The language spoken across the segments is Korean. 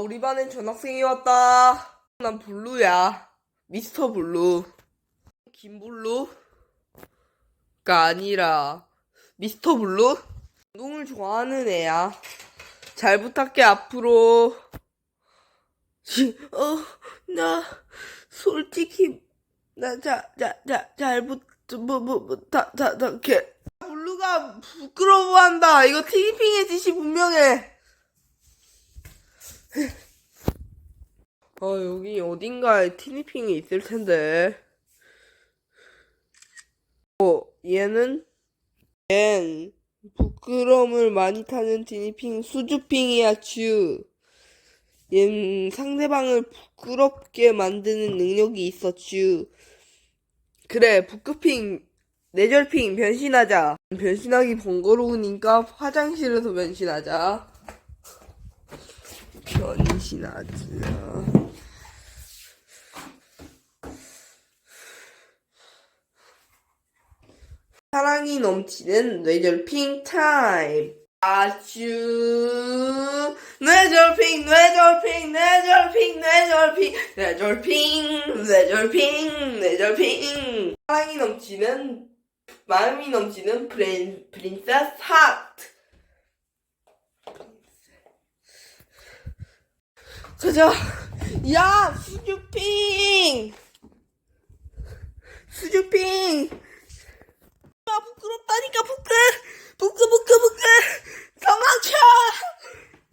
우리 반엔 전학생이 왔다. 난 블루야. 미스터 블루. 김블루가 아니라 미스터 블루? 운동을 좋아하는 애야. 잘 부탁해 앞으로. 어, 나 솔직히 나자자자잘 뭐뭐 부탁해. 블루가 부끄러워한다. 이거 티니핑의 짓이 분명해. 어, 여기 어딘가에 티니핑이 있을 텐데. 어, 얘는? 얜 부끄러움을 많이 타는 티니핑 수주핑이야, 쭈. 얜 상대방을 부끄럽게 만드는 능력이 있어, 쭈. 그래, 부끄핑, 뇌절핑 변신하자. 변신하기 번거로우니까 화장실에서 변신하자. 변신하자. 사랑이 넘치는 뇌절핑 타임. 아주 뇌절핑 뇌절핑 뇌절핑 뇌절핑 뇌절핑 뇌절핑 뇌절핑 사랑이 넘치는 마음이 넘치는 프린, 프린세스 하트 가자 야 수주핑! 수주핑! 아 부끄럽다니까 부끄! 부끄 부끄 부끄! 도망쳐!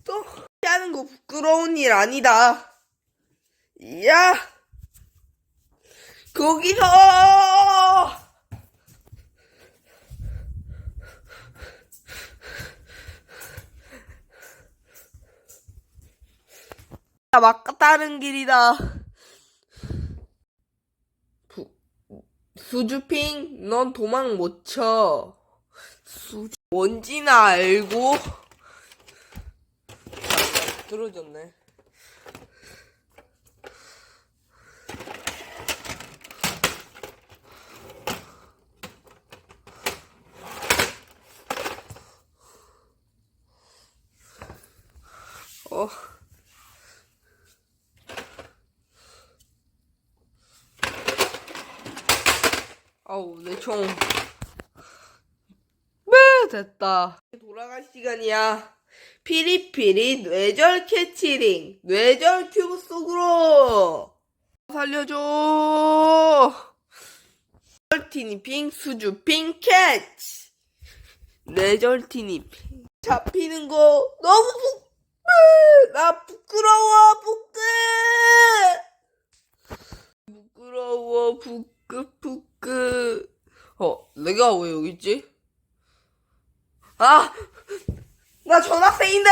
또 하는 거 부끄러운 일 아니다. 야! 거기서 야, 막다른 길이다. 부, 수주핑 넌 도망 못 쳐. 수주 뭔지나 알고. 아, 들어졌네. 어 아우 내 총. 네 됐다. 돌아갈 시간이야. 피리피리 뇌절 캐치링 뇌절 큐브 속으로 살려줘. 뇌절티니핑 수주핑 캐치. 뇌절티니핑 잡히는 거 너무 부, 나 부끄러워 부끄. 부끄러워 어 내가 왜 여기 있지? 아! 나 전학생인데!